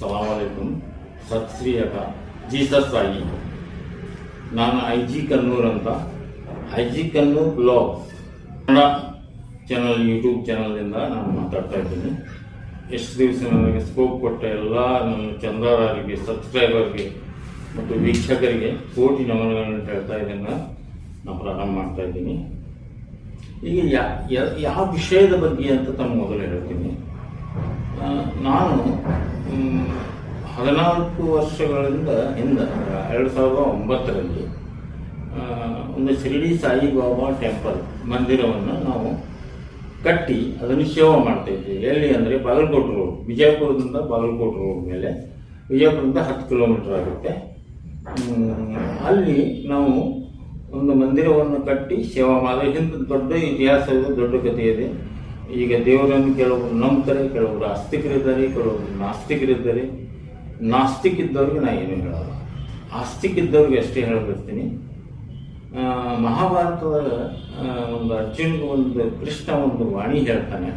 ಸಲಾಮಲೈಕುಮ್ ಸತ್ ಶ್ರೀ ಜೀಸಸ್ ಸಾಯಿ ನಾನು I G Kannur ಅಂತ. I G Kannur blog. Kannada channel YouTube ಚಾನಲ್ನಿಂದ ನಾನು ಮಾತಾಡ್ತಾ ಇದ್ದೀನಿ. ಎಷ್ಟು ದಿವಸ ನನಗೆ ಸ್ಕೋಪ್ ಕೊಟ್ಟ ಎಲ್ಲ ನನ್ನ ಚಂದಾರರಿಗೆ ಸಬ್ಸ್ಕ್ರೈಬರ್ಗೆ ಮತ್ತು ವೀಕ್ಷಕರಿಗೆ ಕೋಟಿ ನಮನಗಳನ್ನು ಹೇಳ್ತಾ ಇದನ್ನು ನಾನು ಪ್ರಾರಂಭ ಮಾಡ್ತಾ ಇದ್ದೀನಿ. ಈಗ ಯಾವ ವಿಷಯದ ಬಗ್ಗೆ ಅಂತ ತಮ್ಮ ಮೊದಲು ಹೇಳ್ತೀನಿ. ನಾನು ಹದಿನಾಲ್ಕು ವರ್ಷಗಳಿಂದ ಹಿಂದೆ, ಎರಡು ಸಾವಿರದ ಒಂಬತ್ತರಲ್ಲಿ ಒಂದು ಶಿರಡಿ ಸಾಯಿಬಾಬಾ ಟೆಂಪಲ್ ಮಂದಿರವನ್ನು ನಾವು ಕಟ್ಟಿ ಅದನ್ನು ಸೇವೆ ಮಾಡ್ತಾ ಇದ್ವಿ. ಎಲ್ಲಿ ಅಂದರೆ ಬಾಗಲಕೋಟೆ ರೋಡ್, ವಿಜಯಪುರದಿಂದ ಬಾಗಲಕೋಟೆ ರೋಡ್ ಮೇಲೆ. ವಿಜಯಪುರದಿಂದ ಹತ್ತು ಕಿಲೋಮೀಟರ್ ಆಗುತ್ತೆ. ಅಲ್ಲಿ ನಾವು ಒಂದು ಮಂದಿರವನ್ನು ಕಟ್ಟಿ ಸೇವಾ ಮಾಡಿ ಹಿಂದೆ ದೊಡ್ಡ ಇತಿಹಾಸ ಇದೆ ದೊಡ್ಡ ಕಥೆ ಇದೆ. ಈಗ ದೇವರನ್ನು ಕೆಲವರು ನಂಬ್ತಾರೆ ಕೆಲವರು ಆಸ್ತಿಕರಿದ್ದಾರೆ ಕೆಲವರು ನಾಸ್ತಿಕರಿದ್ದಾರೆ. ನಾಸ್ತಿಕ್ ಇದ್ದವ್ರಿಗೆ ನಾ ಏನು ಹೇಳಲ್ಲ. ಆಸ್ತಿಕ್ ಇದ್ದವ್ರಿಗೆ ಅಷ್ಟೇ ಹೇಳ್ಬಿಡ್ತೀನಿ. ಮಹಾಭಾರತದ ಒಂದು ಅರ್ಜುನ್ಗೆ ಒಂದು ಕೃಷ್ಣ ಒಂದು ವಾಣಿ ಹೇಳ್ತಾನೆ.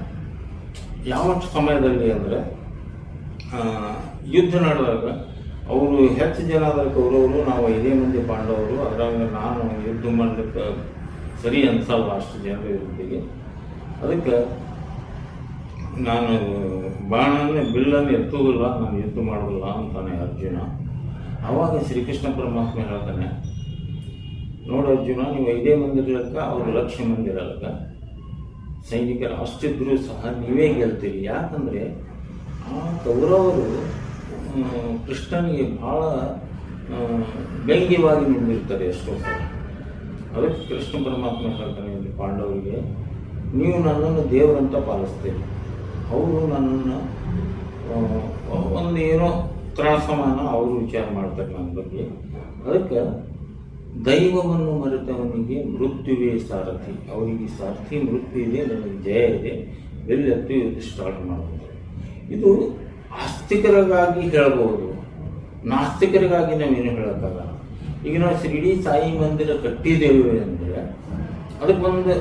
ಯಾವ ಸಮಯದಲ್ಲಿ ಅಂದರೆ ಯುದ್ಧ ನಡೆದಾಗ ಅವರು ಹೆಚ್ಚು ಜನ ಆದ ಕೌರವರು, ನಾವು ಐದೇ ಮಂದಿ ಪಾಂಡವರು, ಅದ್ರಾಗ ನಾನು ಯುದ್ಧ ಮಾಡಲಿಕ್ಕೆ ಸರಿ ಅನ್ಸಲ್ಲ ಅಷ್ಟು ಜನರ ವಿರುದ್ಧಿಗೆ ಅದಕ್ಕೆ ನಾನು ಬಾಣನ ಬಿಲ್ಲನ್ನು ಎತ್ತುವುದಿಲ್ಲ, ನಾನು ಎತ್ತು ಮಾಡೋದಿಲ್ಲ ಅಂತಾನೆ ಅರ್ಜುನ. ಆವಾಗ ಶ್ರೀಕೃಷ್ಣ ಪರಮಾತ್ಮ ಹೇಳ್ತಾನೆ, ನೋಡು ಅರ್ಜುನ, ನೀವು ಐದೇ ಮಂದಿರಕ್ಕ ಅವ್ರ ಲಕ್ಷ ಮಂದಿರಲ್ಲ ಸೈನಿಕರು ಅಷ್ಟಿದ್ರೂ ಸಹ ನೀವೇ ಗೆಲ್ತೀರಿ. ಯಾಕಂದರೆ ಆ ಕೌರವರು ಕೃಷ್ಣನಿಗೆ ಭಾಳ ವ್ಯಂಗ್ಯವಾಗಿ ನಿಂತಿರ್ತಾರೆ ಎಷ್ಟೋ ಸಲ. ಅದಕ್ಕೆ ಕೃಷ್ಣ ಪರಮಾತ್ಮ ಹೇಳ್ತಾನೆ ಪಾಂಡವರಿಗೆ ನೀವು ನನ್ನನ್ನು ದೇವರಂತ ಪಾಲಿಸ್ತೀರಿ. ಅವರು ನನ್ನನ್ನು ಒಂದೇನೋ ತ್ರಾಸಮಾನ ಅವರು ವಿಚಾರ ಮಾಡ್ತಾರೆ ನನ್ನ ಬಗ್ಗೆ. ಅದಕ್ಕೆ ದೈವವನ್ನು ಮರೆತವನಿಗೆ ಮೃತ್ಯುವೇ ಸಾರಥಿ. ಅವರಿಗೆ ಸಾರಥಿ, ಮೃತ್ಯು ಇದೆ ನನಗೆ ಜಯ ಇದೆ. ಎಲ್ಲೆತ್ತು ಇದು ಸ್ಟಾರ್ಟ್ ಮಾಡ್ಬೋದು ಇದು ಆಸ್ತಿಕರಿಗಾಗಿ ಹೇಳಬಹುದು. ನಾಸ್ತಿಕರಿಗಾಗಿ ನಾವೇನು ಹೇಳೋಕ್ಕಾಗಲ್ಲ. ಈಗ ನಾವು ಶಿರಡಿ ಸಾಯಿ ಮಂದಿರ ಕಟ್ಟಿದ್ದೇವೆ ಅಂದರೆ, ಅದಕ್ಕೊಂದು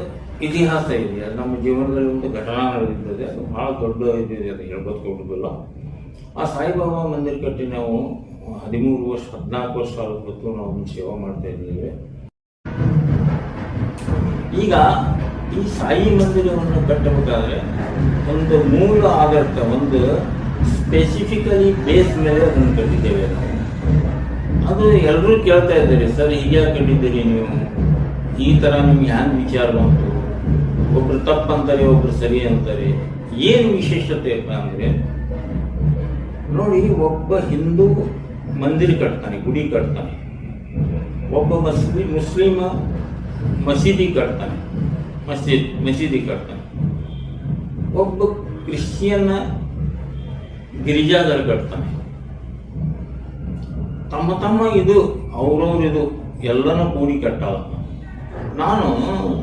ಇತಿಹಾಸ ಇದೆ, ಅದು ನಮ್ಮ ಜೀವನದಲ್ಲಿ ಒಂದು ಘಟನಾ ನಡೆದಿರ್ತದೆ ಅದು ಭಾಳ ದೊಡ್ಡ ಇದೆ ಅದು ಹೇಳ್ಬೋದು ಆ ಸಾಯಿಬಾಬಾ ಮಂದಿರ ಕಟ್ಟಿ ನಾವು ಹದಿಮೂರು ವರ್ಷ, ಹದಿನಾಲ್ಕು ವರ್ಷ ಹೊತ್ತು ನಾವು ಸೇವಾ ಮಾಡ್ತಾ ಇದ್ದೇವೆ. ಈಗ ಈ ಸಾಯಿ ಮಂದಿರವನ್ನು ಕಟ್ಟಬೇಕಾದ್ರೆ ಒಂದು ಮೂಲ ಆಧಾರಿತ ಒಂದು ಸ್ಪೆಸಿಫಿಕಲಿ ಬೇಸ್ ಮೇಲೆ ಅದನ್ನು ಕಟ್ಟಿದ್ದೇವೆ ಅದು ಎಲ್ಲರೂ ಕೇಳ್ತಾ ಇದ್ದಾರೆ, ಸರ್ ಹೀಗೆ ಕಟ್ಟಿದ್ದೀರಿ ನೀವು? ಈ ಥರ ನಿಮ್ಗೆ ಹ್ಯಾಂಗೆ ವಿಚಾರ ಬಂತು? ಒಬ್ರು ತಪ್ಪಂತಾರೆ, ಒಬ್ರು ಸರಿ ಅಂತಾರೆ. ಏನು ವಿಶೇಷತೆ ಅಂದ್ರೆ, ನೋಡಿ ಒಬ್ಬ ಹಿಂದೂ ಮಂದಿರ ಕಟ್ತಾನೆ, ಗುಡಿ ಕಟ್ತಾನೆ. ಒಬ್ಬ ಮಸ್ಲಿ, ಮುಸ್ಲಿಮ ಮಸೀದಿ ಕಟ್ತಾನೆ, ಮಸೀದ್, ಮಸೀದಿ ಕಟ್ತಾನೆ. ಒಬ್ಬ ಕ್ರಿಶ್ಚಿಯನ್ನ ಗಿರಿಜಾದರ್ ಕಟ್ತಾನೆ. ತಮ್ಮ ತಮ್ಮ ಇದು, ಅವ್ರವ್ರ ಇದು, ಎಲ್ಲನೂ ಕೂಡಿ ಕಟ್ಟಲ್ಲ ನಾನು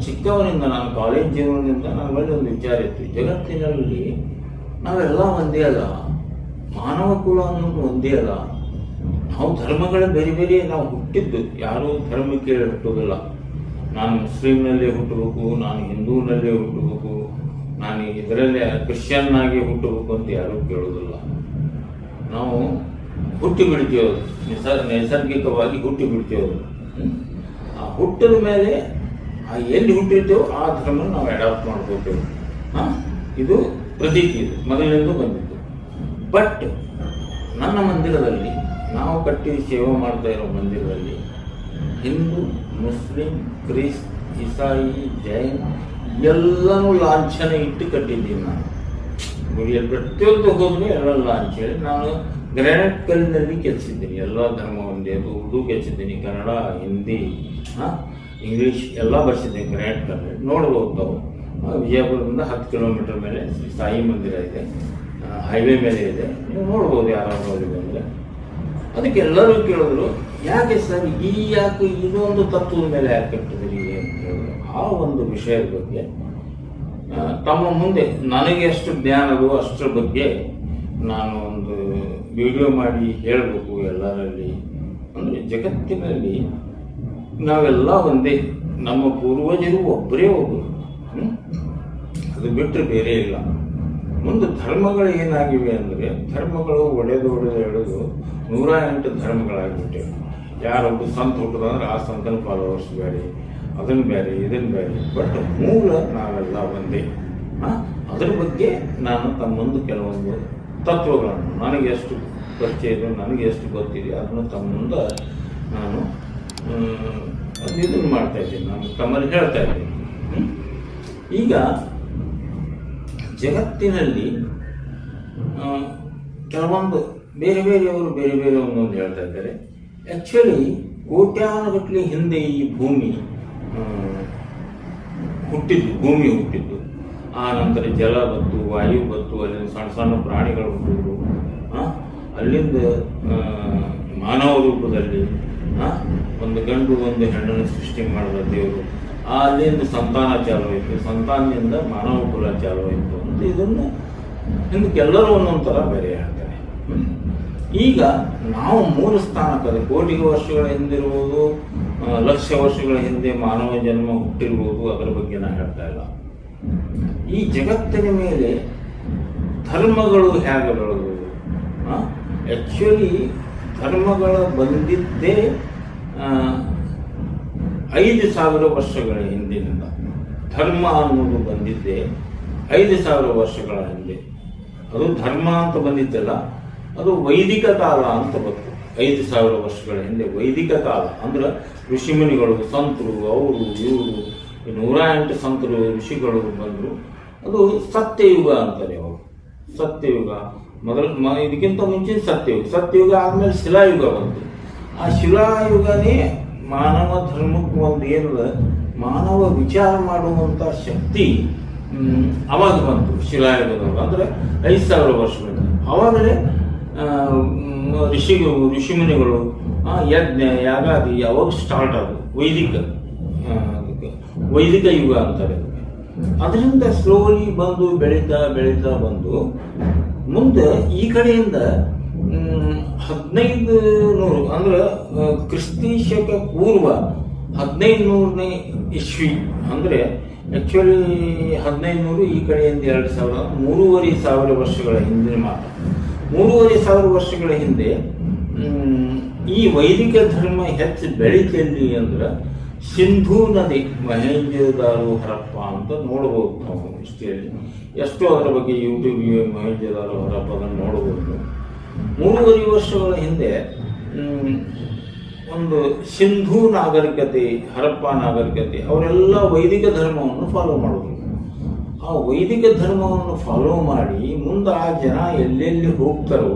ಚಿಕ್ಕವನಿಂದ ನಾನು ಕಾಲೇಜ್ ಜೀವನದಿಂದ ನನ್ನಲ್ಲಿ ಒಂದು ವಿಚಾರ ಇತ್ತು. ಜಗತ್ತಿನಲ್ಲಿ ನಾವೆಲ್ಲ ಒಂದೇ ಅಲ್ಲ, ಮಾನವ ಕುಲ ಅನ್ನೋದು ಒಂದೇ ಅಲ್ಲ. ನಾವು ಧರ್ಮಗಳ ಬೇರೆ ಬೇರೆ, ನಾವು ಹುಟ್ಟಿದ್ದು. ಯಾರೂ ಧರ್ಮಕ್ಕೆ ಹುಟ್ಟೋದಿಲ್ಲ ನಾನು ಮುಸ್ಲಿಮ್ನಲ್ಲೇ ಹುಟ್ಟಬೇಕು, ನಾನು ಹಿಂದೂನಲ್ಲೇ ಹುಟ್ಟಬೇಕು, ನಾನು ಇದರಲ್ಲೇ ಕ್ರಿಶ್ಚಿಯನ್ ಆಗಿ ಹುಟ್ಟಬೇಕು ಅಂತ ಯಾರೂ ಕೇಳೋದಿಲ್ಲ ನಾವು ಹುಟ್ಟಿ ಬಿಡ್ತೀವಿ ನಿಸರ್ ನೈಸರ್ಗಿಕವಾಗಿ ಹುಟ್ಟಿ ಬಿಡ್ತೀವಿ ಆ ಹುಟ್ಟಿದ ಮೇಲೆ ಆ ಎಲ್ಲಿ ಹುಟ್ಟಿರ್ತೇವೋ ಆ ಧರ್ಮ ನಾವು ಅಡಾಪ್ಟ್ ಮಾಡ್ಕೋತೇವೆ ಹಾಂ? ಇದು ಪ್ರತೀತಿ ಇದು. ಮೊದಲಿನಿಂದ ಬಂದಿದ್ದು. ಬಟ್ ನನ್ನ ಮಂದಿರದಲ್ಲಿ ನಾವು ಕಟ್ಟಿ ಸೇವೆ ಮಾಡ್ತಾ ಇರೋ ಮಂದಿರದಲ್ಲಿ ಹಿಂದೂ ಮುಸ್ಲಿಂ ಕ್ರಿಸ್ ಇಸಾಯಿ ಜೈನ್ ಎಲ್ಲನೂ ಲಾಂಛನ ಇಟ್ಟು ಕಟ್ಟಿದ್ದೀನಿ ನಾನು. ಗುಡಿಯಲ್ಲಿ ಪ್ರತಿಯೊಂದು ಹೋದ್ರೆ ಎಲ್ಲ ಹೇಳಿ ನಾನು ಗ್ರಾನೈಟ್ ಕಲ್ಲಿನಲ್ಲಿ ಕೆಲಸಿದ್ದೀನಿ. ಎಲ್ಲ ಧರ್ಮ ಒಂದೇ ಉರ್ದು ಕೆಲಸಿದ್ದೀನಿ. ಕನ್ನಡ ಹಿಂದಿ ಆ, ಇಂಗ್ಲೀಷ್ ಎಲ್ಲ ಬರ್ಸಿದ್ದೀನಿ ಗ್ರ್ಯಾಂಡ್ ಕಲ್ಲು ನೋಡ್ಬೋದು ಆ, ವಿಜಯಪುರದಿಂದ ಹತ್ತು ಕಿಲೋಮೀಟರ್ ಮೇಲೆ ಶ್ರೀ ಸಾಯಿ ಮಂದಿರ ಇದೆ. ಹೈವೇ ಮೇಲೆ ಇದೆ. ನೀವು ನೋಡ್ಬೋದು ಯಾರಾದ್ರೂ ಅಲ್ಲಿ ಬಂದರೆ ಅದಕ್ಕೆ ಎಲ್ಲರೂ ಕೇಳಿದ್ರು ಯಾಕೆ ಸರ್ ಈ ಯಾಕೆ ಇದೊಂದು ತತ್ವದ ಮೇಲೆ ಯಾಕೆ ಕಟ್ಟಿದ್ರಿ ಅಂತ ಹೇಳಿದ್ರು. ಆ ಒಂದು ವಿಷಯದ ಬಗ್ಗೆ ತಮ್ಮ ಮುಂದೆ ನನಗೆ ಎಷ್ಟು ಜ್ಞಾನವೋ ಅಷ್ಟರ ಬಗ್ಗೆ ನಾನು ಒಂದು ವಿಡಿಯೋ ಮಾಡಿ ಹೇಳಬೇಕು ಎಲ್ಲರಲ್ಲಿ. ಅಂದರೆ ಜಗತ್ತಿನಲ್ಲಿ ನಾವೆಲ್ಲ ಒಂದೇ. ನಮ್ಮ ಪೂರ್ವಜರು ಒಬ್ಬರೇ ಒಬ್ಬರು. ಅದು ಬಿಟ್ಟರೆ ಬೇರೆ ಇಲ್ಲ. ಮುಂದೆ ಧರ್ಮಗಳು ಏನಾಗಿವೆ ಅಂದರೆ, ಧರ್ಮಗಳು ಒಡೆದು ಒಡೆದು ಎಳೆದು ನೂರ ಎಂಟು ಧರ್ಮಗಳಾಗಿಬಿಟ್ಟಿವೆ. ಯಾರೊಬ್ಬ ಸಂತ ಹುಟ್ಟದಂದ್ರೆ ಆ ಸಂತನ ಫಾಲೋವರ್ಸ್ ಬೇರೆ ಅದನ್ನು ಬೇರೆ ಇದನ್ನು ಬೇರೆ. ಬಟ್ ಮೂಲ ನಾವೆಲ್ಲ ಒಂದೇ. ಅದರ ಬಗ್ಗೆ ನಾನು ತಮ್ಮೊಂದು ಮುಂದೆ ಕೆಲವೊಂದು ತತ್ವಗಳನ್ನು, ನನಗೆ ಎಷ್ಟು ಪರಿಚಯ ನನಗೆ ಎಷ್ಟು ಗೊತ್ತಿದೆ, ಅದನ್ನು ತಮ್ಮೊಂದು ನಾನು ಇದನ್ನು ಮಾಡ್ತಾ ಇದ್ದೀನಿ ನಾನು, ತಮ್ಮಲ್ಲಿ ಹೇಳ್ತಾ ಇದ್ದೀನಿ. ಈಗ ಜಗತ್ತಿನಲ್ಲಿ ಕೆಲವೊಂದು ಬೇರೆ ಬೇರೆಯವರು ಬೇರೆ ಬೇರೆ ಒಂದೊಂದು ಹೇಳ್ತಾ ಇದ್ದಾರೆ. ಆ್ಯಕ್ಚುಲಿ ಕೋಟ್ಯಾನುಗಟ್ಟಲೆ ಹಿಂದೆ ಈ ಭೂಮಿ ಹುಟ್ಟಿದ್ದು ಭೂಮಿ ಹುಟ್ಟಿದ್ದು. ಆ ನಂತರ ಜಲ ಬತ್ತು ವಾಯು ಬತ್ತು ಅಲ್ಲಿಂದ ಸಣ್ಣ ಸಣ್ಣ ಪ್ರಾಣಿಗಳು ಹುಟ್ಟಿದ್ರು ಅಲ್ಲಿಂದ ಮಾನವ ರೂಪದಲ್ಲಿ ಒಂದು ಗಂಡು, ಒಂದು ಹೆಣ್ಣನ್ನು ಸೃಷ್ಟಿ ಮಾಡಿದ ದೇವರು. ಅಲ್ಲಿಂದ ಸಂತಾನ ಚಾಲು ಆಯಿತು ಸಂತಾನದಿಂದ ಮಾನವ ಕುಲ ಚಾಲು ಆಯಿತು ಅಂತ ಇದನ್ನು ಹಿಂದಕ್ಕೆಲ್ಲರೂ ಒಂದೊಂದು ಥರ ಬೇರೆ ಹೇಳ್ತಾರೆ. ಈಗ ನಾವು ಮೂಲ ಸ್ಥಾನಕ್ಕೆ ಕೋಟಿ ವರ್ಷಗಳ ಹಿಂದಿರುವುದು ಲಕ್ಷ ವರ್ಷಗಳ ಹಿಂದೆ ಮಾನವ ಜನ್ಮ ಹುಟ್ಟಿರುವುದು ಅದರ ಬಗ್ಗೆ ನಾನು ಹೇಳ್ತಾ ಇಲ್ಲ. ಈ ಜಗತ್ತಿನ ಮೇಲೆ ಧರ್ಮಗಳು ಹೇಗೆ ಬೆಳೆದವು? ಆ್ಯಕ್ಚುಲಿ ಧರ್ಮಗಳ ಬಂದಿದ್ದೇ ಐದು ಸಾವಿರ ವರ್ಷಗಳ ಹಿಂದಿನಿಂದ ಧರ್ಮ ಅನ್ನೋದು ಬಂದಿದ್ದೆ ಐದು ಸಾವಿರ ವರ್ಷಗಳ ಹಿಂದೆ. ಅದು ಧರ್ಮ ಅಂತ ಬಂದಿದ್ದಲ್ಲ, ಅದು ವೈದಿಕ ಕಾಲ ಅಂತ ಬಂತು. ಐದು ಸಾವಿರ ವರ್ಷಗಳ ಹಿಂದೆ ವೈದಿಕ ಕಾಲ. ಅಂದ್ರೆ ಋಷಿಮುನಿಗಳು, ಸಂತರು, ಅವರು, ಇವರು, ನೂರ ಎಂಟು ಸಂತರು ಋಷಿಗಳು ಬಂದರು. ಅದು ಸತ್ಯಯುಗ ಅಂತಾರೆ ಅವರು. ಸತ್ಯಯುಗ. ಮೊದಲು ಇದಕ್ಕಿಂತ ಮುಂಚಿನ ಸತ್ಯಯುಗ. ಸತ್ಯಯುಗ ಆದಮೇಲೆ ಶಿಲಾಯುಗ ಬಂತು. ಆ ಶಿಲಾಯುಗನೇ ಮಾನವ ಧರ್ಮಕ್ಕೆ ಒಂದು ಏನದ ಮಾನವ ವಿಚಾರ ಮಾಡುವಂತ ಶಕ್ತಿ ಅವಾಗ ಬಂತು ಶಿಲಾಯುಗದವರು ಅಂದ್ರೆ ಐದು ಸಾವಿರ ವರ್ಷಗಳಿಂದ. ಅವಾಗಲೇ ಋಷಿ ಋಷಿಮುನಿಗಳು ಯಜ್ಞ, ಯಾಗಾದಿ ಯಾವಾಗ ಸ್ಟಾರ್ಟ್ ಆದವು ವೈದಿಕ ವೈದಿಕ ಯುಗ ಅಂತಾರೆ. ಅದರಿಂದ ಸ್ಲೋಲಿ ಬಂದು ಬೆಳೀತಾ ಬೆಳೀತಾ ಬಂದು, ಮುಂದೆ ಈ ಕಡೆಯಿಂದ ಹದಿನೈದು ನೂರು ಅಂದ್ರೆ ಕ್ರಿಸ್ತಿ ಶಕ ಪೂರ್ವ ಹದಿನೈದು ನೂರನೇ ಇಸ್ವಿ, ಅಂದರೆ ಆ್ಯಕ್ಚುಲಿ ಹದಿನೈದು ನೂರು ಈ ಕಡೆಯಿಂದ ಎರಡು ಸಾವಿರ, ಮೂರುವರೆ ಸಾವಿರ ವರ್ಷಗಳ ಹಿಂದಿನ ಮಾತು ಮೂರುವರೆ ಸಾವಿರ ವರ್ಷಗಳ ಹಿಂದೆ ಈ ವೈದಿಕ ಧರ್ಮ ಹೆಚ್ಚು ಬೆಳೀತಲ್ಲಿ ಅಂದ್ರೆ, ಸಿಂಧೂ ನದಿ, ಮಹೇಂದ್ರದಾರು ಹರಪ್ಪ ಅಂತ ನೋಡ್ಬೋದು ನಾವು ಹಿಸ್ಟ್ರಿಯಲ್ಲಿ ಎಷ್ಟೋ ಅದರ ಬಗ್ಗೆ ಯೂಟ್ಯೂಬ್ ಮಹೇಂದ್ರದಾರು ಹರಪ್ಪ ಅದನ್ನು ನೋಡ್ಬೋದು. ಮೂರುವರೆ ವರ್ಷಗಳ ಹಿಂದೆ ಒಂದು ಸಿಂಧೂ ನಾಗರಿಕತೆ, ಹರಪ್ಪ ನಾಗರಿಕತೆ, ಅವರೆಲ್ಲ ವೈದಿಕ ಧರ್ಮವನ್ನು ಫಾಲೋ ಮಾಡೋದು ಆ ವೈದಿಕ ಧರ್ಮವನ್ನು ಫಾಲೋ ಮಾಡಿ ಮುಂದೆ ಆ ಜನ ಎಲ್ಲೆಲ್ಲಿ ಹೋಗ್ತಾರೋ,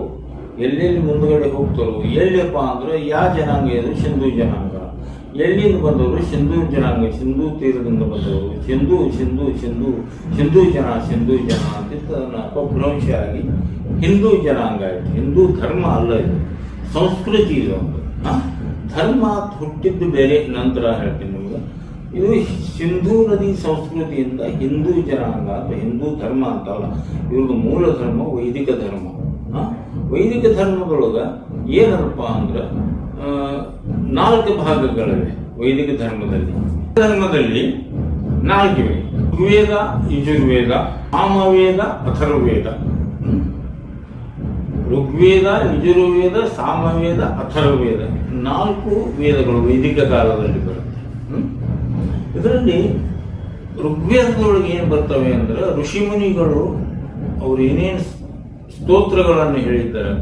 ಎಲ್ಲೆಲ್ಲಿ ಮುಂದುಗಡೆ ಹೋಗ್ತಾರೋ ಎಲ್ಲಿಯಪ್ಪ ಅಂದ್ರೆ ಯಾವ ಜನಾಂಗ ಇದು? ಸಿಂಧೂ ಜನಾಂಗ. ಎಲ್ಲಿಂದ ಬಂದವರು? ಸಿಂಧೂ ಜನಾಂಗ. ಸಿಂಧೂ ತೀರದಿಂದ ಬಂದವರು. ಸಿಂಧೂ ಸಿಂಧೂ ಸಿಂಧೂ ಸಿಂಧೂ ಜನ ಸಿಂಧೂ ಜನ ಅಂತ ಅದನ್ನು ಆಗಿ ಹಿಂದೂ ಜನಾಂಗ ಇದು. ಹಿಂದೂ ಧರ್ಮ ಅಲ್ಲ ಇದು. ಸಂಸ್ಕೃತಿ ಇದು ಒಂದು. ಆ? ಧರ್ಮ ಹುಟ್ಟಿದ್ದು ಬೇರೆ, ನಂತರ ಹೇಳ್ತೀನಿ ನಿಮ್ಗೆ. ಇದು ಸಿಂಧೂ ನದಿ ಸಂಸ್ಕೃತಿಯಿಂದ ಹಿಂದೂ ಜನಾಂಗ ಅಥವಾ ಹಿಂದೂ ಧರ್ಮ ಅಂತಲ್ಲ. ಇವ್ರದ್ದು ಮೂಲ ಧರ್ಮ ವೈದಿಕ ಧರ್ಮ? ವೈದಿಕ ಧರ್ಮದೊಳಗೆ ಏನಪ್ಪ ಅಂದ್ರೆ ನಾಲ್ಕು ಭಾಗಗಳಿವೆ ವೈದಿಕ ಧರ್ಮದಲ್ಲಿ. ಧರ್ಮದಲ್ಲಿ ನಾಲ್ಕಿವೆ. ಋಗ್ವೇದ, ಯಜುರ್ವೇದ ಆಮವೇದ ಅಥರ್ವವೇದ. ಹ್ಮ್? ಋಗ್ವೇದ ಯಜುರ್ವೇದ ಸಾಮವೇದ ಅಥರ್ವೇದ ನಾಲ್ಕು ವೇದಗಳು ವೈದಿಕ ಕಾಲದಲ್ಲಿ ಬರುತ್ತೆ? ಇದರಲ್ಲಿ ಋಗ್ವೇದದೊಳಗೆ ಏನು ಬರ್ತವೆ ಅಂದ್ರೆ ಋಷಿಮುನಿಗಳು ಅವ್ರು ಏನೇನು ಸ್ತೋತ್ರಗಳನ್ನು ಹೇಳಿದ್ದಾರೆ,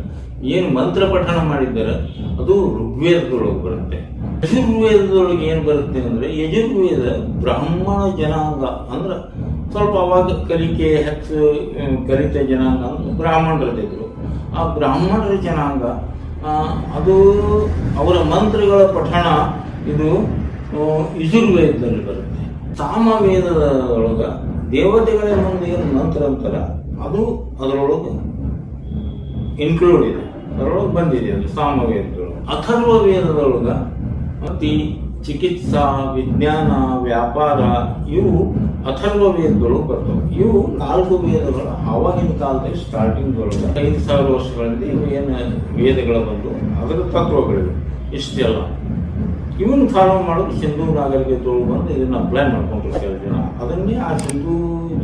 ಏನು ಮಂತ್ರ ಪಠಣ ಮಾಡಿದ್ದಾರೆ, ಅದು ಋಗ್ವೇದದೊಳಗೆ ಬರುತ್ತೆ. ಯಜುರ್ವೇದದೊಳಗೆ ಏನು ಬರುತ್ತೆ ಅಂದ್ರೆ ಯಜುರ್ವೇದ ಬ್ರಾಹ್ಮಣ ಜನಾಂಗ ಅಂದ್ರೆ ಸ್ವಲ್ಪ ಅವಾಗ ಕಲಿಕೆ ಹೆಚ್ಚು, ಕಲಿತ ಜನಾಂಗ ಬ್ರಾಹ್ಮಣರದಿದ್ರು ಆ ಬ್ರಾಹ್ಮಣರ ಜನಾಂಗ ಅದು ಅವರ ಮಂತ್ರಗಳ ಪಠಣ, ಇದು ಯಜುರ್ವೇದದಲ್ಲಿ ಬರುತ್ತೆ. ಸಾಮವೇದದ ದೇವತೆಗಳ ಮುಂದೆ ಏನು ಮಂತ್ರ ಅಂತಾರ, ಅದು ಅದರೊಳಗೆ ಇನ್ಕ್ಲೂಡ್ ಇದೆ. ಅದರೊಳಗೆ ಬಂದಿದೆ ಅದು ಸಾಮವೇದದೊಳಗೆ. ಅಥರ್ವ ವೇದದೊಳಗ ಅತಿ ಚಿಕಿತ್ಸಾ, ವಿಜ್ಞಾನ, ವ್ಯಾಪಾರ, ಇವು ಅಥರ್ವ ವೇದಗಳು ಬರ್ತವೆ. ಇವು ನಾಲ್ಕು ವೇದಗಳು ಆವಾಗಿನ ಕಾಲದಲ್ಲಿ ಸ್ಟಾರ್ಟಿಂಗ್ ಐದು ಸಾವಿರ ವರ್ಷಗಳಲ್ಲಿ ಇವು ಏನು ವೇದಗಳು ಬಂದು ಅದರ ತತ್ವಗಳಿವೆ. ಇಷ್ಟೆಲ್ಲ. ಇವನ್ನ ಫಾಲೋ ಮಾಡೋದು ಸಿಂಧೂ ನಾಗರಿಕತೆಯೊಳಗೆ ಬಂದು ಇದನ್ನು ಅಪ್ಲೈ ಮಾಡ್ಕೊಂಡು ಕೆಲವು ಜನ. ಅದನ್ನೇ ಆ ಸಿಂಧೂ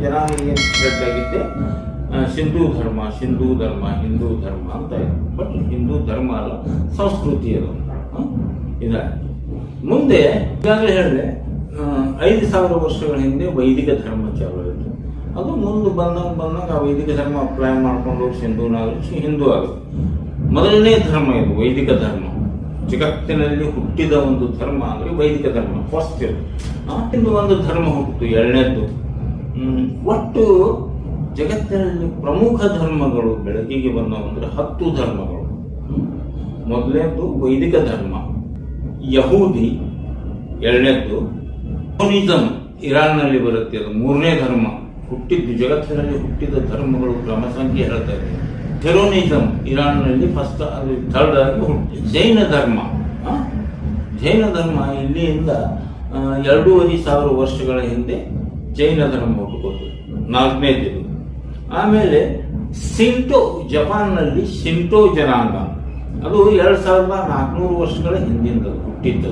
ಜನ ಏನು ಸ್ಪ್ರೆಡ್ ಆಗಿದ್ದೆ ಸಿಂಧೂ ಧರ್ಮ ಸಿಂಧೂ ಧರ್ಮ, ಹಿಂದೂ ಧರ್ಮ ಅಂತ ಇದೆ. ಬಟ್ ಹಿಂದೂ ಧರ್ಮ ಅಲ್ಲ, ಸಂಸ್ಕೃತಿ ಅದು. ಹ? ಮುಂದೆ ಈಗಾಗಲೇ ಹೇಳಿದೆ ಐದು ಸಾವಿರ ವರ್ಷಗಳ ಹಿಂದೆ ವೈದಿಕ ಧರ್ಮ ಚಾಲು ಆಯಿತು ಅದು ಮುಂದೆ ಬಂದಂಗೆ ಬಂದಂಗೆ ಆ ವೈದಿಕ ಧರ್ಮ ಅಪ್ಲೈ ಮಾಡ್ಕೊಂಡು ಸಿಂಧೂ ನಾಗರಿಕ ಹಿಂದೂ ಆಗುತ್ತೆ ಮೊದಲನೇ ಧರ್ಮ ಇದು ವೈದಿಕ ಧರ್ಮ. ಜಗತ್ತಿನಲ್ಲಿ ಹುಟ್ಟಿದ ಒಂದು ಧರ್ಮ ಅಂದರೆ ವೈದಿಕ ಧರ್ಮ ಫಸ್ಟ್ ಇದು. ಆ, ಒಂದು ಧರ್ಮ ಹುಟ್ಟಿತು ಎರಡನೇದ್ದು. ಒಟ್ಟು ಜಗತ್ತಿನಲ್ಲಿ ಪ್ರಮುಖ ಧರ್ಮಗಳು ಬೆಳಕಿಗೆ ಬಂದವು ಅಂದರೆ ಹತ್ತು ಧರ್ಮಗಳು. ಮೊದಲನೇದ್ದು ವೈದಿಕ ಧರ್ಮ. ಯಹೂದಿ ಎರಡನೇದ್ದು ಕಮ್ಯುನಿಸಂ ಇರಾನ್ನಲ್ಲಿ ಬರುತ್ತೆ. ಅದು ಮೂರನೇ ಧರ್ಮ. ಹುಟ್ಟಿದ್ದು ಜಗತ್ತಿನಲ್ಲಿ ಹುಟ್ಟಿದ ಧರ್ಮಗಳು ಕ್ರಮ ಸಂಖ್ಯೆ ಹೇಳ್ತಾ ಇದೆ. ಥೆರೋನಿಸಂ ಇರಾನ್ನಲ್ಲಿ ಫಸ್ಟ್ ಅದು ಥರ್ಡ್ ಆಗಿ ಹುಟ್ಟಿ. ಜೈನ ಧರ್ಮ? ಜೈನ ಧರ್ಮ ಇಲ್ಲಿಯಿಂದ ಎರಡೂವರೆ ಸಾವಿರ ವರ್ಷಗಳ ಹಿಂದೆ ಜೈನ ಧರ್ಮ ಹುಟ್ಟುಕೋದು ನಾಲ್ಕನೇ. ಆಮೇಲೆ ಸಿಂಟೋ ಜಪಾನ್ನಲ್ಲಿ ಸಿಂಟೋ ಜನಾಂಗ. ಅದು ಎರಡ್ ಸಾವಿರದ ನಾಲ್ಕುನೂರು ವರ್ಷಗಳ ಹಿಂದಿಂದ ಹುಟ್ಟಿದ್ದು.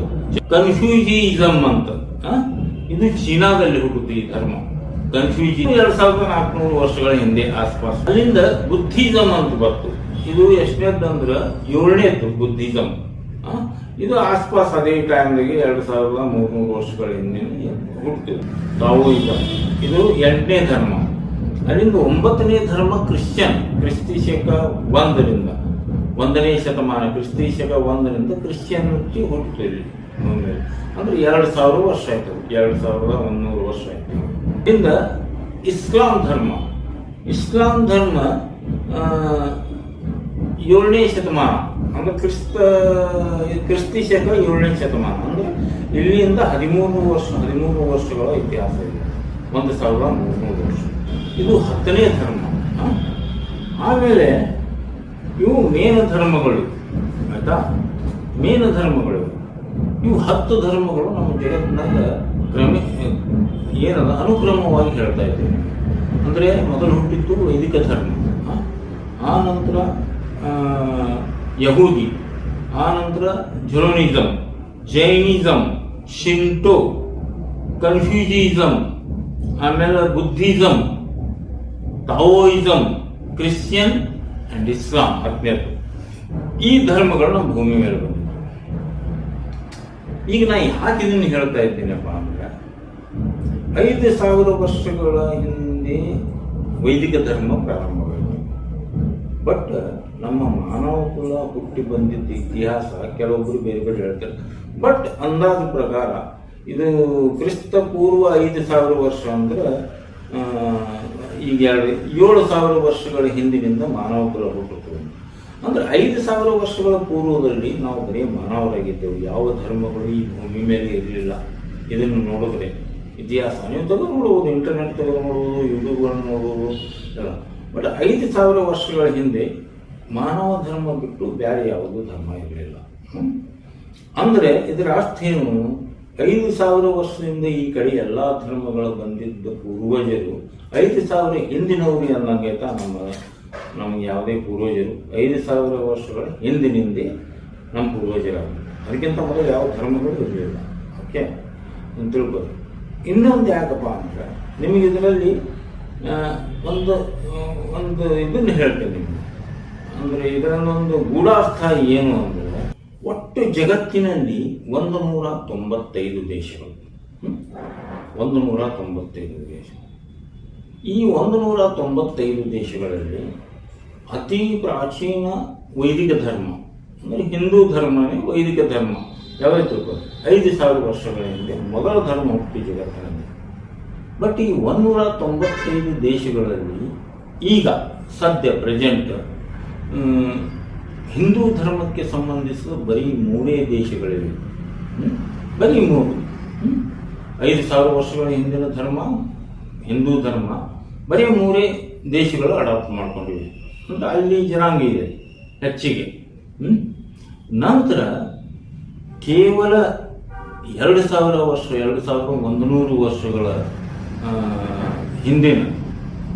ಕನ್ಫ್ಯೂಜಿಸಮ್ ಅಂತ. ಇದು ಚೀನಾದಲ್ಲಿ ಹುಟ್ಟುತ್ತೆ ಈ ಧರ್ಮ. ಕನ್ಫ್ಯೂಜಿ ಎರಡ್ ಸಾವಿರದ ನಾಲ್ಕುನೂರು ವರ್ಷಗಳ ಹಿಂದೆ ಆಸ್ಪಾಸ್. ಅಲ್ಲಿಂದ ಬುದ್ಧಿಸಮ್ ಅಂತ ಬಂತು. ಇದು ಎಷ್ಟನೇದ್ದು ಅಂದ್ರ ಏಳನೇದ್ದು ಬುದ್ಧಿಸಮ್? ಇದು ಆಸ್ಪಾಸ್ ಅದೇ ಟೈಮ್ಗೆ ಎರಡ್ ಸಾವಿರದ ಮೂರ್ನೂರು ವರ್ಷಗಳ ಹಿಂದೆ ಹುಟ್ಟಿತು ತಾವೋಯಿಸಮ್ ಇದು ಎಂಟನೇ ಧರ್ಮ. ಅಲ್ಲಿಂದ ಒಂಬತ್ತನೇ ಧರ್ಮ ಕ್ರಿಶ್ಚಿಯನ್ ಕ್ರಿಸ್ತಿ ಶೇಖ ಒಂದರಿಂದ. ಒಂದನೇ ಶತಮಾನ ಕ್ರಿಸ್ತಿ ಶಕ ಒಂದರಿಂದ ಕ್ರಿಶ್ಚಿಯನ್ ಹುಟ್ಟಿತು ಇಲ್ಲಿ. ಅಂದ್ರೆ ಎರಡು ಸಾವಿರ ವರ್ಷ ಆಯ್ತು. ಎರಡು ಸಾವಿರದ ಒಂದೂರು ವರ್ಷ ಆಯ್ತು. ಇಂದ ಇಸ್ಲಾಂ ಧರ್ಮ. ಇಸ್ಲಾಂ ಧರ್ಮ ಏಳನೇ ಶತಮಾನ. ಅಂದ್ರೆ ಕ್ರಿಸ್ತ, ಕ್ರಿಸ್ತಿ ಶಕ ಏಳನೇ ಶತಮಾನ. ಅಂದ್ರೆ ಇಲ್ಲಿಂದ ಹದಿಮೂರು ವರ್ಷ, ಹದಿಮೂರು ವರ್ಷಗಳ ಇತಿಹಾಸ ಇದೆ. ಒಂದು ಸಾವಿರದ ಮೂರ್ನೂರು ವರ್ಷ. ಇದು ಹತ್ತನೇ ಧರ್ಮ. ಆಮೇಲೆ ಇವು ಮೇನ ಧರ್ಮಗಳು, ಆಯ್ತಾ? ಮೇನ ಧರ್ಮಗಳು. ಇವು ಹತ್ತು ಧರ್ಮಗಳು ನಮ್ಮ ಜಗತ್ತಿನಾಗ ಕ್ರಮ, ಏನದ? ಅನುಕ್ರಮವಾಗಿ ಹೇಳ್ತಾ ಇದ್ದೇವೆ. ಅಂದರೆ ಮೊದಲು ಹುಟ್ಟಿದ್ದು ವೈದಿಕ ಧರ್ಮ. ಆ? ನಂತರ ಯಹೂದಿ. ಆ ನಂತರ ಜೊರೋನಿಸಮ್ ಜೈನಿಸಮ್ ಶಿಂಟೋ ಕನ್ಫ್ಯೂಜಿಸಮ್ ಆಮೇಲೆ Buddhism Taoism Christian and Islam ಹತ್ತನೇದು ಈ ಧರ್ಮಗಳು ನಮ್ಮ ಭೂಮಿ ಮೇಲೆ ಬಂದಿದೆ. ಈಗ ನಾ ಯಾಕೆ ಇದನ್ನು ಹೇಳ್ತಾ ಇದ್ದೀನಪ್ಪ ಅಂದ್ರೆ, ಐದು ಸಾವಿರ ವರ್ಷಗಳ ಹಿಂದೆ ವೈದಿಕ ಧರ್ಮ ಪ್ರಾರಂಭವಾಯಿತು. ಬಟ್ ನಮ್ಮ ಮಾನವ ಕುಲ ಹುಟ್ಟಿ ಬಂದಿದ್ದ ಇತಿಹಾಸ ಕೆಲವೊಬ್ಬರು ಬೇರೆ ಬೇರೆ ಹೇಳ್ತಾರೆ. ಬಟ್ ಅಂದಾಜು ಪ್ರಕಾರ ಇದು ಕ್ರಿಸ್ತ ಪೂರ್ವ ಐದು ಸಾವಿರ ವರ್ಷ ಅಂದ್ರೆ ಈಗ ಎರಡು, ಏಳು ಸಾವಿರ ವರ್ಷಗಳ ಹಿಂದಿನಿಂದ ಮಾನವ ಕುಲ ಹುಟ್ಟುತ್ತದೆ ಅಂದ್ರೆ ಐದು ಸಾವಿರ ವರ್ಷಗಳ ಪೂರ್ವದಲ್ಲಿ ನಾವು ಬರೀ ಮಾನವರಾಗಿದ್ದೆವು. ಯಾವ ಧರ್ಮಗಳು ಈ ಭೂಮಿ ಮೇಲೆ ಇರಲಿಲ್ಲ. ಇದನ್ನು ನೋಡಿದ್ರೆ ಇತಿಹಾಸ ನೀವು ತೆಗೆದು ಇಂಟರ್ನೆಟ್ ತೆಗೆದು ನೋಡ್ಬೋದು ಯೂಟ್ಯೂಬ್ಗಳನ್ನು ನೋಡ್ಬೋದು ಎಲ್ಲ. ಬಟ್ ಐದು ಸಾವಿರ ವರ್ಷಗಳ ಹಿಂದೆ ಮಾನವ ಧರ್ಮ ಬಿಟ್ಟು ಬೇರೆ ಯಾವುದೂ ಧರ್ಮ ಇರಲಿಲ್ಲ? ಅಂದ್ರೆ ಇದರ ಅರ್ಥ ಏನು? ಐದು ಸಾವಿರ ವರ್ಷದಿಂದ ಈ ಕಡೆ ಎಲ್ಲಾ ಧರ್ಮಗಳು ಬಂದಿದ್ದ ಪೂರ್ವಜರು ಐದು ಸಾವಿರ ಹಿಂದಿನವರು ಅನ್ನಂಗೈತ ನಮ್ಮ, ನಮ್ಗೆ ಯಾವುದೇ ಪೂರ್ವಜರು, ಐದು ಸಾವಿರ ವರ್ಷಗಳ ಹಿಂದಿನಿಂದೆ ನಮ್ಮ ಪೂರ್ವಜರಾಗ ಅದಕ್ಕಿಂತ ಮೊದಲು ಯಾವ ಧರ್ಮಗಳು ಇರಲಿಲ್ಲ. ಓಕೆ? ಅಂತ ತಿಳ್ಬೋದು ಇನ್ನೊಂದು ಯಾಕಪ್ಪ ಅಂದ್ರೆ, ನಿಮಗೆ ಇದರಲ್ಲಿ ಒಂದು ಒಂದು ಇದನ್ನು ಹೇಳ್ತೇನೆ ನಿಮಗೆ. ಅಂದರೆ ಇದರಲ್ಲೊಂದು ಗೂಢಾರ್ಥ ಏನು ಅಂದ್ರೆ, ಒಟ್ಟು ಜಗತ್ತಿನಲ್ಲಿ ಒಂದು ನೂರ ತೊಂಬತ್ತೈದು ದೇಶಗಳು? ಒಂದು ನೂರ ತೊಂಬತ್ತೈದು ದೇಶ ಈ ಒಂದು ನೂರ ತೊಂಬತ್ತೈದು ದೇಶಗಳಲ್ಲಿ ಅತಿ ಪ್ರಾಚೀನ ವೈದಿಕ ಧರ್ಮ, ಅಂದರೆ ಹಿಂದೂ ಧರ್ಮನೇ ವೈದಿಕ ಧರ್ಮ ಯಾವತ್ತು ಐದು ಸಾವಿರ ವರ್ಷಗಳ ಹಿಂದೆ ಮೊದಲ ಧರ್ಮ ಹುಟ್ಟಿ ಜಗತ್ತಿನಲ್ಲಿ ಬಟ್ ಈ ಒಂದೂರ ತೊಂಬತ್ತೈದು ದೇಶಗಳಲ್ಲಿ ಈಗ, ಸದ್ಯ, ಪ್ರೆಸೆಂಟ್ ಹಿಂದೂ ಧರ್ಮಕ್ಕೆ ಸಂಬಂಧಿಸಿದ ಬರೀ ಮೂರೇ ದೇಶಗಳಿವೆ? ಬರೀ ಮೂರು? ಐದು ಸಾವಿರ ವರ್ಷಗಳ ಹಿಂದಿನ ಧರ್ಮ, ಹಿಂದೂ ಧರ್ಮ ಬರೀ ಮೂರೇ ದೇಶಗಳು ಅಡಾಪ್ಟ್ ಮಾಡ್ಕೊಂಡಿವೆ. ಅಂತ ಅಲ್ಲಿ ಜನಾಂಗ ಇದೆ, ಹೆಚ್ಚಿಗೆ. ನಂತರ ಕೇವಲ ಎರಡು ಸಾವಿರ ವರ್ಷ, ಎರಡು ಸಾವಿರದ ಒಂದು ನೂರು ವರ್ಷಗಳ ಹಿಂದಿನ,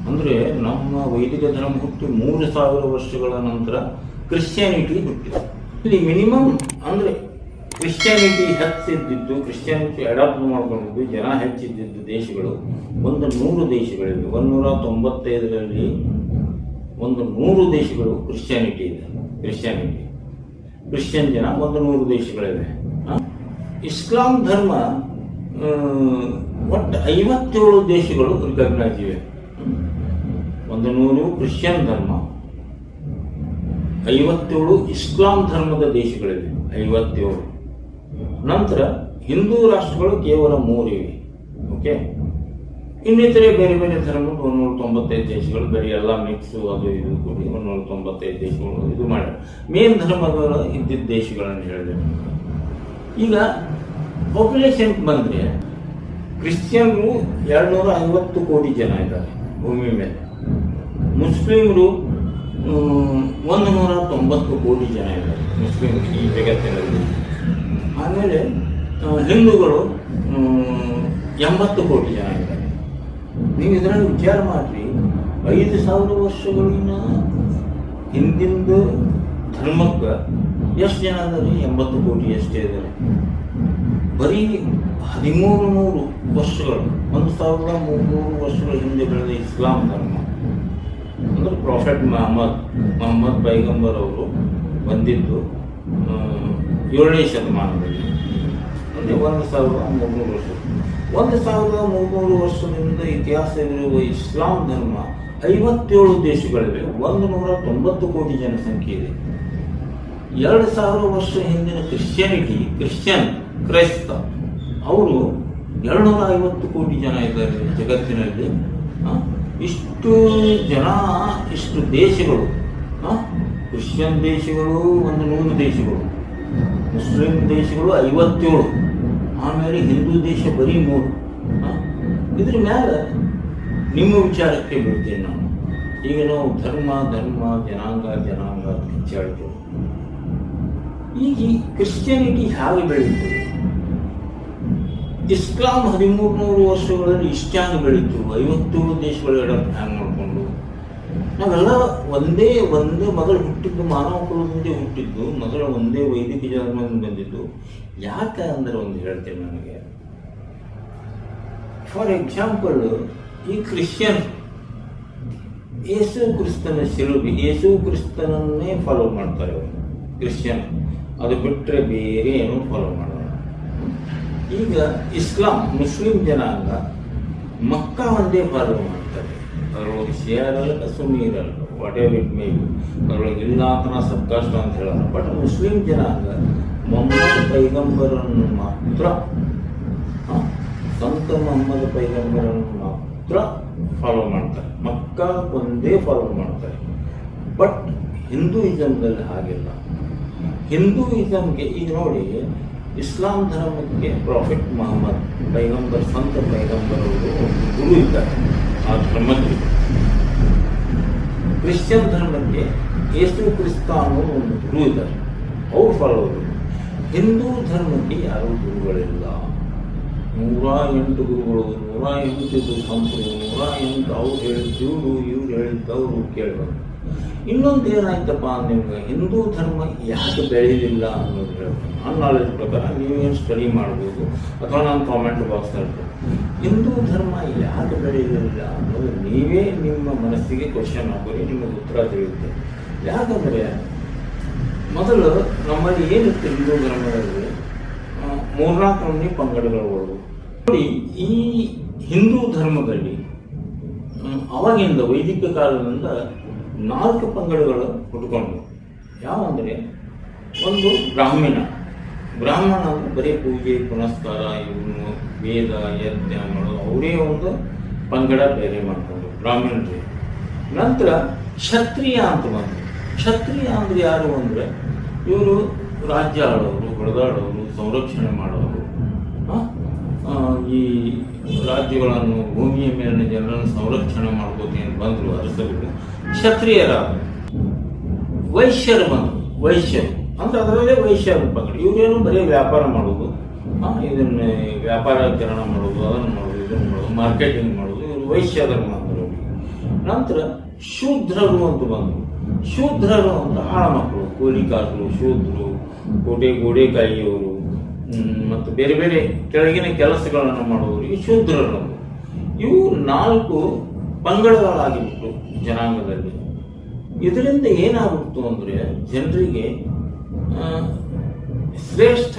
ಅಂದರೆ ನಮ್ಮ ವೈದಿಕ ಧರ್ಮ ಹುಟ್ಟಿ ಮೂರು ಸಾವಿರ ವರ್ಷಗಳ ನಂತರ ಕ್ರಿಶ್ಚಿಯಾನಿಟಿ ಹುಟ್ಟಿದೆ. ಇಲ್ಲಿ ಮಿನಿಮಮ್ ಅಂದರೆ ಕ್ರಿಶ್ಚಿಯಾನಿಟಿ ಹೆಚ್ಚಿದ್ದಿದ್ದು ಕ್ರಿಶ್ಚಿಯಾನಿಟಿ ಅಡಾಪ್ಟ್ ಮಾಡ್ಕೊಂಡಿದ್ದು ಜನ ಹೆಚ್ಚಿದ್ದಿದ್ದು ದೇಶಗಳು. ಒಂದು ನೂರು ದೇಶಗಳಿವೆ. ಒಂದೂರ ತೊಂಬತ್ತೈದರಲ್ಲಿ ಒಂದು ನೂರು ದೇಶಗಳು ಕ್ರಿಶ್ಚಿಯಾನಿಟಿ ಇದೆ. ಕ್ರಿಶ್ಚಿಯಾನಿಟಿ. ಕ್ರಿಶ್ಚಿಯನ್ ಜನ ಒಂದು ನೂರು ದೇಶಗಳಿವೆ. ಇಸ್ಲಾಂ ಧರ್ಮ ಒಟ್ಟು ಐವತ್ತೇಳು ದೇಶಗಳು ರಿಕಗ್ನೈಸ್ ಇವೆ ಒಂದು ನೂರು ಕ್ರಿಶ್ಚಿಯನ್ ಧರ್ಮ, ಐವತ್ತೇಳು ಇಸ್ಲಾಂ ಧರ್ಮದ ದೇಶಗಳಿವೆ. ಐವತ್ತೇಳು. ನಂತರ ಹಿಂದೂ ರಾಷ್ಟ್ರಗಳು ಕೇವಲ ಮೂರಿವೆ ಓಕೆ ಇನ್ನಿತರೆ ಬೇರೆ ಬೇರೆ ಧರ್ಮಗಳು ಒಂದೂರ ತೊಂಬತ್ತೈದು ದೇಶಗಳು, ಬೇರೆ ಎಲ್ಲ ಮಿಕ್ಸು ಅದು ಇದು ಕೂಡಿ ಒಂದೂರ ತೊಂಬತ್ತೈದು ದೇಶಗಳು ಇದು ಮಾಡ್ಯಾರ ಮೇನ್ ಧರ್ಮಗಳು ಇದ್ದಿದ್ದ ದೇಶಗಳನ್ನು ಹೇಳಿದೆ ಈಗ ಪಾಪ್ಯುಲೇಷನ್ ಬಂದರೆ ಕ್ರಿಶ್ಚಿಯನ್ರು ಎರಡುನೂರ ಐವತ್ತು ಕೋಟಿ ಜನ ಇದ್ದಾರೆ ಭೂಮಿ ಮೇಲೆ. ಮುಸ್ಲಿಮರು ಒಂದು ನೂರ ತೊಂಬತ್ತು ಕೋಟಿ ಜನ ಇದ್ದಾರೆ ಮುಸ್ಲಿಮ್ ಈ ಜಗತ್ತಿನಲ್ಲಿ. ಆಮೇಲೆ ಹಿಂದೂಗಳು ಎಂಬತ್ತು ಕೋಟಿ ಜನ ಇದ್ದಾರೆ. ನೀವು ಇದರಲ್ಲಿ ವಿಚಾರ ಮಾಡಿರಿ. ಐದು ಸಾವಿರ ವರ್ಷಗಳಿನ ಹಿಂದಿಂದು ಧರ್ಮಕ್ಕೆ ಎಷ್ಟು ಜನ ಇದ್ದಾರೆ? ಎಂಬತ್ತು ಕೋಟಿ ಎಷ್ಟೇ ಇದ್ದಾರೆ. ಬರೀ ಹದಿಮೂರು ನೂರು ವರ್ಷಗಳು, ಒಂದು ಸಾವಿರದ ಮುನ್ನೂರು ವರ್ಷಗಳ ಹಿಂದೆ ಬೆಳೆದ ಇಸ್ಲಾಂ ಧರ್ಮ. ಅಂದರೆ ಪ್ರಾಫೆಟ್ ಮಹಮ್ಮದ್ ಮೊಹಮ್ಮದ್ ಪೈಗಂಬರ್ ಅವರು ಬಂದಿದ್ದು ಏಳನೇ ಶತಮಾನದಲ್ಲಿ ಅಂದರೆ ಒಂದು ಸಾವಿರದ ಮುನ್ನೂರು ವರ್ಷ. ಒಂದು ಸಾವಿರದ ಮುನ್ನೂರು ವರ್ಷದಿಂದ ಇತಿಹಾಸವಿರುವ ಇಸ್ಲಾಂ ಧರ್ಮ ಐವತ್ತೇಳು ದೇಶಗಳಿವೆ. ಒಂದು ನೂರ ತೊಂಬತ್ತು ಕೋಟಿ ಜನಸಂಖ್ಯೆ ಇದೆ. ಎರಡು ಸಾವಿರ ವರ್ಷ ಹಿಂದಿನ ಕ್ರಿಶ್ಚಿಯಾನಿಟಿ, ಕ್ರಿಶ್ಚಿಯನ್, ಕ್ರೈಸ್ತ, ಅವರು ಎರಡುನೂರ ಐವತ್ತು ಕೋಟಿ ಜನ ಇದ್ದಾರೆ ಜಗತ್ತಿನಲ್ಲಿ. ಇಷ್ಟು ಜನ, ಇಷ್ಟು ದೇಶಗಳು. ಕ್ರಿಶ್ಚಿಯನ್ ದೇಶಗಳು, ಒಂದು ನೂರು ದೇಶಗಳು. ಮುಸ್ಲಿಂ ದೇಶಗಳು ಐವತ್ತೇಳು. ಆಮೇಲೆ ಹಿಂದೂ ದೇಶ ಬರೀ ಮೂರು. ಇದ್ರ ಮೇಲೆ ನಿಮ್ಮ ವಿಚಾರಕ್ಕೆ ಬಿಡ್ತೀನಿ ನಾನು. ಈಗ ನಾವು ಧರ್ಮ ಧರ್ಮ, ಜನಾಂಗ ಜನಾಂಗ ಅಂತ ಈಗ ಈ ಕ್ರಿಶ್ಚಿಯಾನಿಟಿ ಹೇಗೆ ಬೆಳೀತು ಇಸ್ಲಾಂ ಹದಿಮೂರು ನೂರು ವರ್ಷಗಳಲ್ಲಿ ಇಷ್ಟಾಂಗ ಬೆಳೀತು ಐವತ್ತೇಳು ದೇಶಗಳ ಹ್ಯಾಂಗ್ ನಾವೆಲ್ಲ ಒಂದೇ ಒಂದೇ ಮಗಳು ಹುಟ್ಟಿದ್ದು, ಮಾನವ ಕುಲದಿಂದ ಹುಟ್ಟಿದ್ದು, ಮಗಳ ಒಂದೇ ವೈದಿಕ ಜನ್ಮದಿಂದ ಬಂದಿದ್ದು. ಯಾಕೆ ಅಂದರೆ ಒಂದು ಹೇಳ್ತೇನೆ ನನಗೆ. ಫಾರ್ ಎಕ್ಸಾಂಪಲ್ ಈ ಕ್ರಿಶ್ಚಿಯನ್ ಯೇಸು ಕ್ರಿಸ್ತನ ಶಿಲುಬಿ, ಯೇಸು ಕ್ರಿಸ್ತನನ್ನೇ ಫಾಲೋ ಮಾಡ್ತಾರೆ ಕ್ರಿಶ್ಚಿಯನ್ ಅದು ಬಿಟ್ಟರೆ ಬೇರೆ ಏನೂ ಫಾಲೋ ಮಾಡೋಣ ಈಗ ಇಸ್ಲಾಂ ಮುಸ್ಲಿಂ ಜನಾಂಗ ಮಕ್ಕ ಒಂದೇ ಫಾಲೋ ಮಾಡ್ತಾರೆ. ಅದರೊಳಗೆ ಶೇರ್ ಅಲ್ಲ ಸುಮ್ಮನೆ ಇರಲ್ಲ whatever it may be ಅದರೊಳಗೆ ಇಲ್ಲ ಅಂತ ನಾ ಅಂತ ಹೇಳಲ್ಲ. ಬಟ್ ಮುಸ್ಲಿಂ ಜನಾಂಗ ಮೊಹಮ್ಮದ್ ಪೈಗಂಬರನ್ನು ಮಾತ್ರ ಸಂತ ಮೊಹಮ್ಮದ್ ಪೈಗಂಬರನ್ನು ಮಾತ್ರ ಫಾಲೋ ಮಾಡ್ತಾರೆ. ಮಕ್ಕ ಒಂದೇ ಫಾಲೋ ಮಾಡ್ತಾರೆ. ಬಟ್ ಹಿಂದೂಯಿಸಮ್ದಲ್ಲಿ ಹಾಗಿಲ್ಲ. ಹಿಂದೂಯಿಸಮ್ಗೆ ಈಗ ನೋಡಿ, ಇಸ್ಲಾಂ ಧರ್ಮಕ್ಕೆ ಪ್ರಾಫಿಟ್ ಮೊಹಮ್ಮದ್ ಪೈಗಂಬರ್, ಸಂತ ಪೈಗಂಬರ್ ಅವರು ಗುರು ಇದ್ದಾರೆ. ಆ ಧರ್ಮಕ್ಕೆ ಕ್ರಿಶ್ಚಿಯನ್ ಧರ್ಮಕ್ಕೆ ಯೇಸು ಕ್ರಿಸ್ತ ಅನ್ನೋ ಒಂದು ಗುರು ಇದ್ದಾರೆ. ಅವ್ರು ಫಾಲೋ ಹಿಂದೂ ಧರ್ಮಕ್ಕೆ ಯಾರೂ ಗುರುಗಳಿಲ್ಲ. ನೂರ ಎಂಟು ಗುರುಗಳು ನೂರ ಎಂಟು ಸಂಪುರು ನೂರ ಎಂಟು ಅವ್ರು ಹೇಳಿದ್ದು ಇವರು ಇವ್ರು ಹೇಳಿದ್ದವರು ಕೇಳಬೇಕು ಇನ್ನೊಂದು ಏನಾಯ್ತಪ್ಪ ನಿಮ್ಗೆ ಹಿಂದೂ ಧರ್ಮ ಯಾಕೆ ಬೆಳೆಯಲಿಲ್ಲ ಅನ್ನೋದು ಹೇಳ್ತೀನಿ. ನನ್ನ ನಾಲೆಜ್ ಪ್ರಕಾರ ನೀವೇನು ಸ್ಟಡಿ ಮಾಡ್ಬೋದು ಅಥವಾ ನಾನು ಕಾಮೆಂಟ್ ಬಾಕ್ಸ್ ಹೇಳ್ತೀನಿ ಹಿಂದೂ ಧರ್ಮ ಯಾಕೆ ಬೆಳೆಯಲಿಲ್ಲ ಅನ್ನೋದು ನೀವೇ ನಿಮ್ಮ ಮನಸ್ಸಿಗೆ ಕ್ವಶನ್ ಹಾಕೋರಿ, ನಿಮಗೆ ಉತ್ತರ ತಿಳಿಯುತ್ತೆ. ಯಾಕಂದರೆ, ಮೊದಲು ನಮ್ಮಲ್ಲಿ ಏನಿತ್ತು ಹಿಂದೂ ಧರ್ಮದಲ್ಲಿ? ಮೂರ್ನಾಲ್ಕು ನಮೂನಿ ಪಂಗಡಗಳು ನೋಡಿ, ಈ ಹಿಂದೂ ಧರ್ಮದಲ್ಲಿ ಅವಾಗಿಂದ ವೈದಿಕ ಕಾಲದಿಂದ ನಾಲ್ಕು ಪಂಗಡಗಳು ಹುಟ್ಕೊಂಡು. ಯಾವಂದರೆ? ಒಂದು ಬ್ರಾಹ್ಮಣ. ಬ್ರಾಹ್ಮಣ ಬರೀ ಪೂಜೆ, ಪುನಸ್ಕಾರ, ಇವನು ವೇದ, ಯಜ್ಞ ಮಾಡೋದು ಅವರೇ ಒಂದು ಪಂಗಡ ಬೇರೆ ಮಾಡ್ಕೊಂಡು ಬ್ರಾಹ್ಮಣರು. ನಂತರ ಕ್ಷತ್ರಿಯ ಅಂತ ಬಂದರು. ಕ್ಷತ್ರಿಯ ಅಂದ್ರೆ ಯಾರು ಅಂದ್ರೆ ಇವರು ರಾಜ್ಯ ಆಡೋರು ಹೊಡೆದಾಡೋರು, ಸಂರಕ್ಷಣೆ ಮಾಡೋರು. ಈ ರಾಜ್ಯಗಳನ್ನು, ಭೂಮಿಯ ಮೇಲಿನ ಜನರನ್ನು ಸಂರಕ್ಷಣೆ ಅಂತ ಬಂದರು ಅರಸರು. ಕ್ಷತ್ರಿಯರಾದರು. ವೈಶ್ಯರು ಬಂದರು. ವೈಶ್ಯರು. ಅಂದ್ರೆ ಅದರಲ್ಲೇ ವೈಶ್ಯ ರೂಪಗಳು ಇವರೇನು ಬರೀ ವ್ಯಾಪಾರ ಮಾಡೋದು ಇದನ್ನ ವ್ಯಾಪಾರೀಕರಣ ಮಾಡೋದು ಅದನ್ನು ಮಾಡೋದು ಇದನ್ನು ಮಾಡೋದು ಮಾರ್ಕೆಟಿಂಗ್ ಮಾಡೋದು ಇವರು ವೈಶ್ಯ ಧರ್ಮ ಅಂದರು ನಂತರ ಶೂದ್ರರು ಅಂತ ಬಂದರು ಶೂದ್ರರು ಅಂತ ಆಳ ಮಕ್ಕಳು, ಕೂಲಿಕಾರರು, ಶೂದ್ರರು ಗೋಡೆ ಕಾಯಿಯವರು ಮತ್ತು ಬೇರೆ ಬೇರೆ ಕೆಳಗಿನ ಕೆಲಸಗಳನ್ನು ಮಾಡುವವರು ಈ ಶೂದ್ರರು. ಇವು ನಾಲ್ಕು ಪಂಗಡಗಳಾಗಿಬಿಟ್ಟು ಜನಾಂಗದಲ್ಲಿ. ಇದರಿಂದ ಏನಾಗುತ್ತು ಅಂದ್ರೆ, ಜನರಿಗೆ ಆ, ಶ್ರೇಷ್ಠ